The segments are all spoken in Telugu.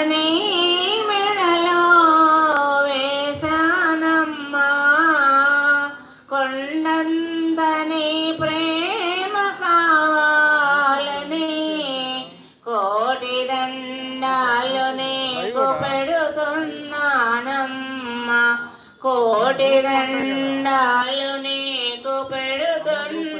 దండని మెడలో వేసానమ్మా కొండందని ప్రేమ కావాలని కోటి దండాలు నీకు పెడుతున్నానమ్మా. కోటి దండాలు నీకు పెడుతున్నానమ్మా.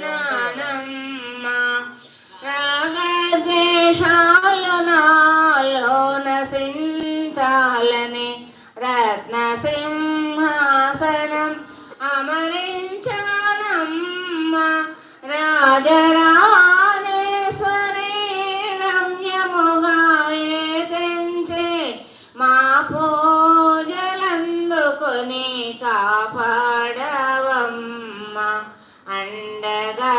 అండగా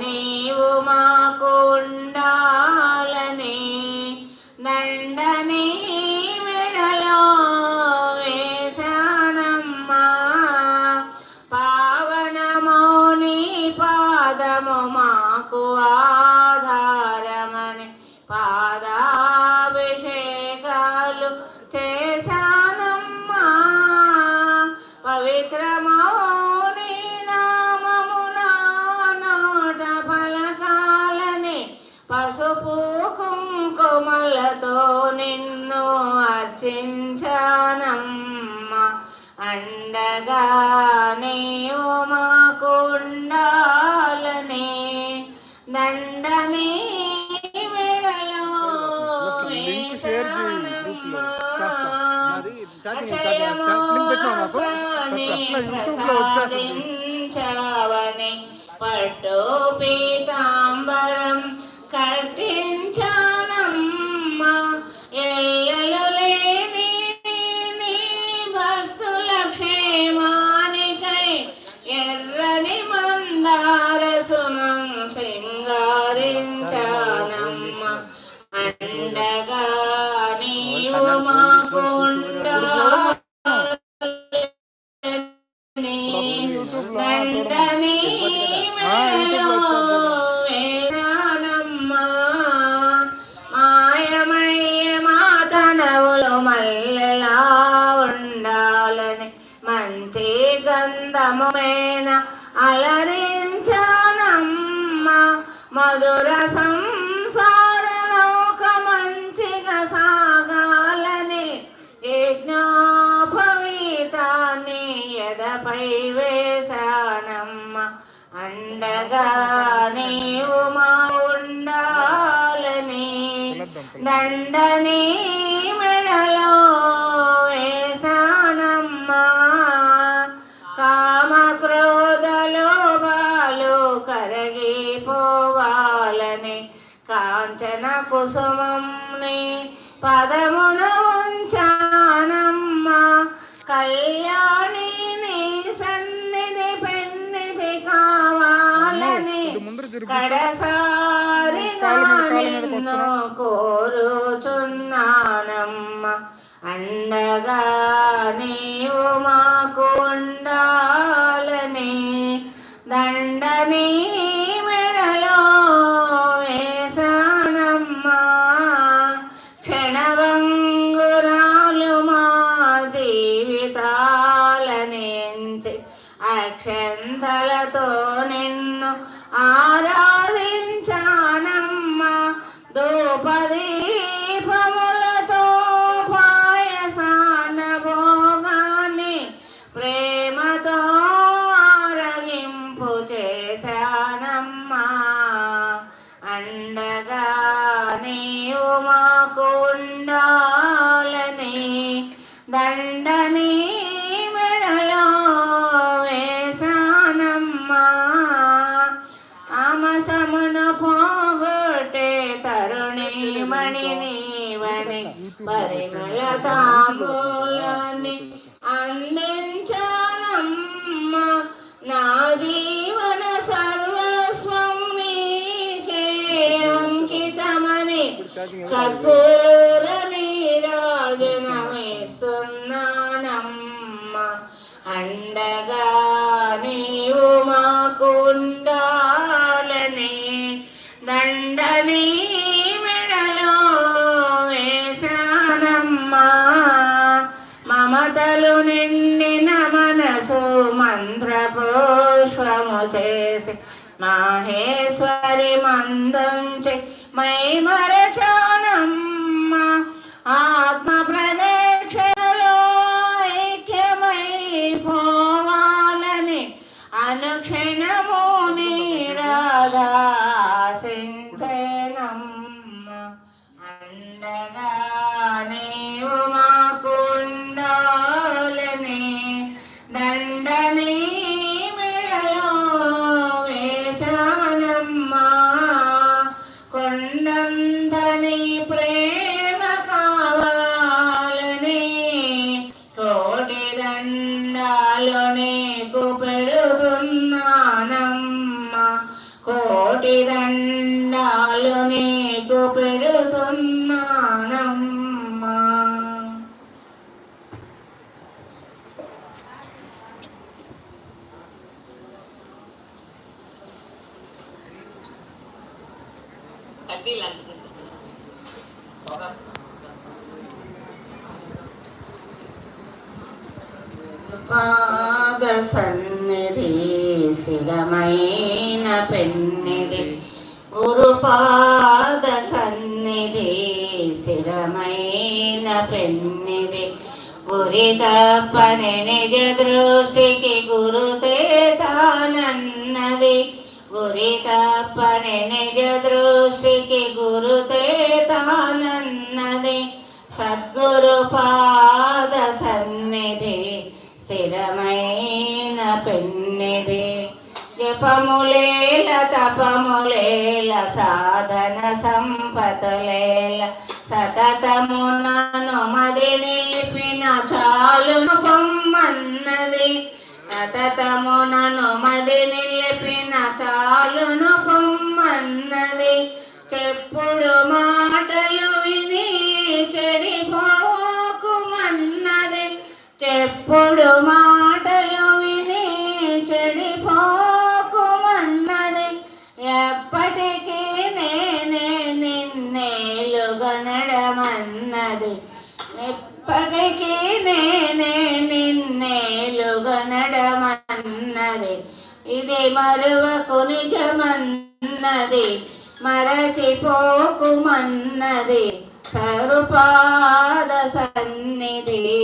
నీవు మాకు ఉండాలని దండని మెడలో వేశానమ్మా. పావనమౌని పాదము మాకు ఆ పసుపు కుంకుమలతో నిన్ను అర్చించానమ్మా. అండగా నీవు మాకు ఉండాలని దండని మెడలో అక్షయమాస్వాని ప్రసాదించావని పట్టు పీతాంబరం దండని మెడలో వేశానమ్మా మాయమయ్య మాతనవులు మల్లెలా ఉండాలని మంచి గంధముమైన అలరించానమ్మా. మధుర సంసార అండగా నీవు మా ఉండాలని. దండని మెడలో కామ క్రోధ లోభాలు కరగిపోవాలని. కాంచన కుసుమంని పదమున కడసారిగా నిన్ను కోరుచున్నానమ్మా తాబోలని అందించాలమ్మ నా జీవన సర్వస్వం నీకే అంకితమని కర్పూర నీరాజనమిస్తున్నానమ్మ. అండగా నీవు మాకుండాలని దండ నిండిన మనసు మంత్రపుష్పము చేసి మాహేశ్వరి మందుంచి మై మరచానమ్మ పాద సన్నిధి స్థిరమైన పెన్నిధి. గురుపాద సన్నిధి స్థిరమైన పెన్నిది గురి తప్పని నిజ దృష్టికి గురుతే తానన్నది. గురి తప్పని నిజ దృష్టికి గురుతే తానన్నది సద్గురు పాద సన్నిధి స్థిరమైన పెన్నిది జపములేల తపములేల సాధన సంపదలేల సతతమునను మది నిలిపిన చాలును పొమ్మన్నది. సతతమునను మది నిలిపిన చాలును పొమ్మన్నది చెప్పుడు మాటలు പകയ്ക്ക് നേനെ നിന്നേലുകനടമന്നതെ ഇതി മരുവക്കു നിജമന്നതെ മരച്ചിപ്പോക്കുമന്നതെ സറുപാദ സന്നിധി